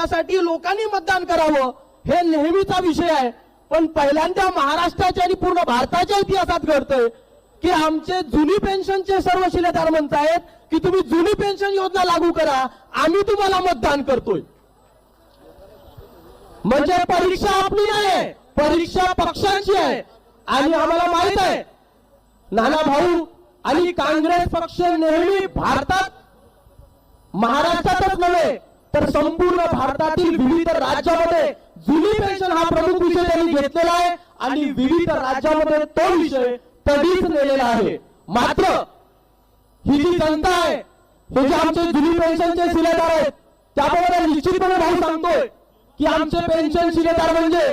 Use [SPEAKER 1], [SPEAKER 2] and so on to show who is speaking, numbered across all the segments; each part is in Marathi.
[SPEAKER 1] त्यासाठी लोकांनी मतदान करावं. हे नेहमीचा विषय आहे. पण पहिल्यांदा महाराष्ट्राच्या आणि पूर्ण भारताच्या इतिहासात घडतंय की आमचे जुनी पेन्शनचे सर्व शिलेदार म्हणतायत की तुम्ही जुनी पेन्शन योजना लागू करा. आम्ही तुम्हाला मतदान करतोय. म्हणजे परीक्षा आपली नाही परीक्षा पक्षांची आहे. आणि आम्हाला माहीत आहे. नाना भाऊ आणि काँग्रेस पक्ष नेहमी भारतात महाराष्ट्रातच नव्हे तर संपूर्ण भारतातील विविध राज्यामध्ये जुनी पेन्शन हा प्रमुख विषय त्यांनी घेतलेला आहे आणि विविध राज्यामध्ये तो विषय कधीच नेलेला आहे. मात्र ही जी जनता आहे हे जे आमचे जुनी पेन्शनचे शिलेदार आहेत त्याबरोबर निश्चितपणे भाऊ सांगतोय की आमचे पेन्शन शिलेदार म्हणजे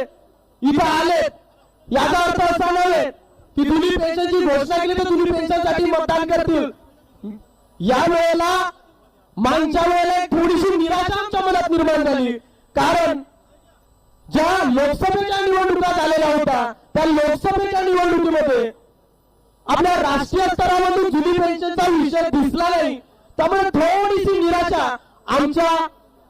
[SPEAKER 1] इथं आलेत. याचा अर्थ असा नव्हे की जुनी पेन्शनची घोषणा केली तर जुनी पेन्शनसाठी मतदान करतील. या वेळेला मागच्या वेळेला थोडीशी निराशा आमच्या मनात निर्माण झाली. कारण ज्या लोकसभेच्या निवडणुका झालेल्या होत्या त्या लोकसभेच्या निवडणुकीमध्ये आपल्या राष्ट्रीय स्तरामधून जुनी पेन्शनचा विषय दिसला नाही. त्यामुळे थोडीशी निराशा आमच्या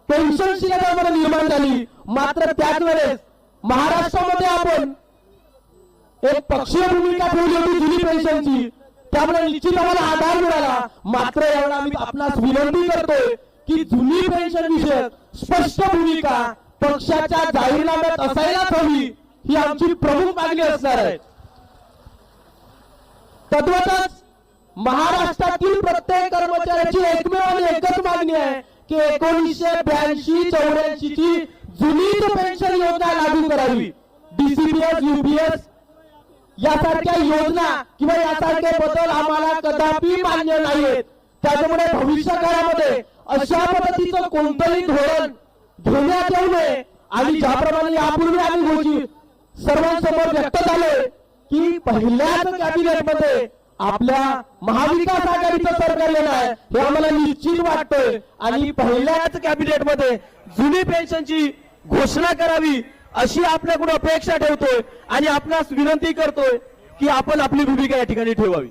[SPEAKER 1] पेन्शन शिलेदारांमध्ये निर्माण झाली. मात्र त्याच वेळेस महाराष्ट्रामध्ये आपण एक पक्षीय भूमिका ठेवली होती जुनी पेन्शनची. त्यामुळे निश्चित आम्हाला आधार मिळाला. मात्र यावेळेला आम्ही आपणास विनंती करतोय की जुनी पेन्शन विषयक स्पष्ट भूमिका पक्षाच्या जाहीरनाम्यात असायलाच हवी ही आमची प्रमुख मागणी असणार आहे. तद्वतच महाराष्ट्रातील प्रत्येक कर्मचाऱ्याची एकमेव आणि एकच मागणी आहे की एकोणीसशे ब्याऐंशी चौऱ्याऐंशी ची जुनी पेन्शन योजना लागू करावी. डीसीबीएस युपीएस यासारख्या योजना किंवा यासारखे बदल आम्हाला कदापि मान्य नाहीत. त्याच्यामुळे भविष्य काळामध्ये अशा पद्धतीचं कोणतंही धोरण घेण्यात येऊ नये. आणि ज्याप्रमाणे यापूर्वी आम्ही घोषित सर्वांसमोर व्यक्त झाले की पहिल्याच कॅबिनेटमध्ये आपल्या महाविकास आघाडीचं सरकार येणार आहे हे आम्हाला निश्चित वाटतंय. आणि पहिल्याच कॅबिनेटमध्ये जुनी पेन्शनची घोषणा करावी अशी आपल्याकडून अपेक्षा ठेवतोय आणि आपणास विनंती करतोय की आपण आपली भूमिका या ठिकाणी ठेवावी.